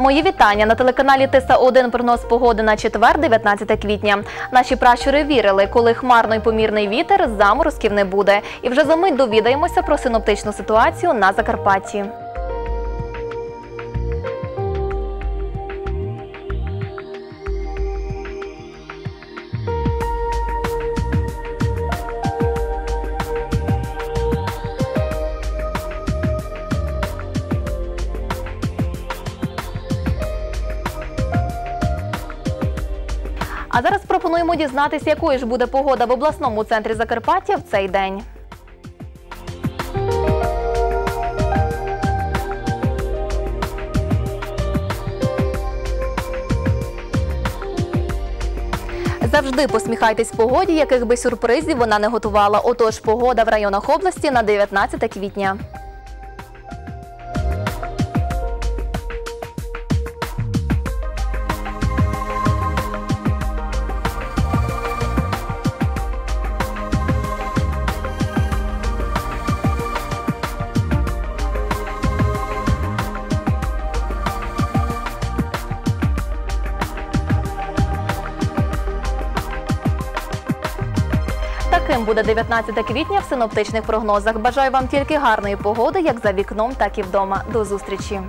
Мої вітання на телеканалі Тиса 1 прогноз погоди на четвер, 19 квітня. Наші пращури вірили, коли хмарно й помірний вітер, заморозків не буде. І вже за мить довідаємося про синоптичну ситуацію на Закарпатті. А зараз пропонуємо дізнатися, якою ж буде погода в обласному центрі Закарпаття в цей день. Завжди посміхайтесь погоді, яких би сюрпризів вона не готувала. Отож, погода в районах області на 19 квітня. Таким буде 19 квітня в синоптичних прогнозах. Бажаю вам тільки гарної погоди, як за вікном, так і вдома. До зустрічі.